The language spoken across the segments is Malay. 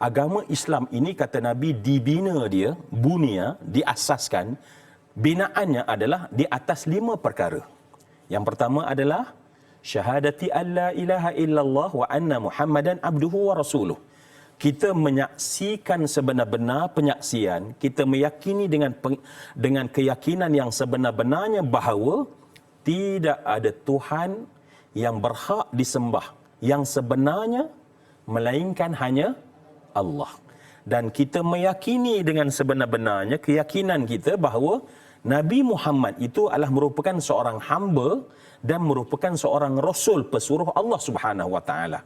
agama Islam ini kata Nabi dibina dia, bunia, diasaskan binaannya adalah di atas lima perkara. Yang pertama adalah syahadati alla ilaha illallah wa anna muhammadan abduhu wa rasuluh. Kita menyaksikan sebenar-benar penyaksian, kita meyakini dengan dengan keyakinan yang sebenar-benarnya bahawa tidak ada Tuhan yang berhak disembah yang sebenarnya melainkan hanya Allah. Dan kita meyakini dengan sebenar-benarnya keyakinan kita bahawa Nabi Muhammad itu adalah merupakan seorang hamba dan merupakan seorang rasul pesuruh Allah Subhanahu wa taala.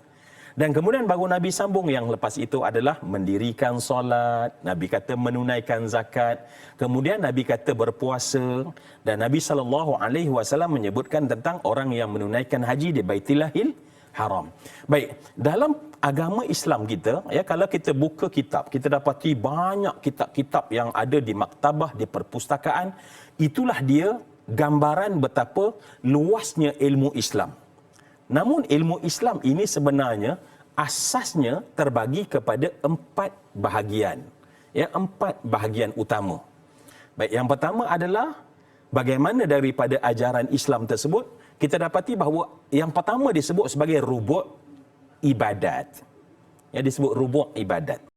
Dan kemudian baru Nabi sambung yang lepas itu adalah mendirikan solat, Nabi kata menunaikan zakat, kemudian Nabi kata berpuasa dan Nabi sallallahu alaihi wasallam menyebutkan tentang orang yang menunaikan haji di Baitillahil Haram. Baik, dalam agama Islam kita, ya kalau kita buka kitab, kita dapati banyak kitab-kitab yang ada di maktabah, di perpustakaan, itulah dia gambaran betapa luasnya ilmu Islam. Namun ilmu Islam ini sebenarnya asasnya terbagi kepada empat bahagian. Ya, empat bahagian utama. Baik, yang pertama adalah bagaimana daripada ajaran Islam tersebut kita dapati bahawa yang pertama disebut sebagai rubuk ibadat. Ya disebut rubuk ibadat.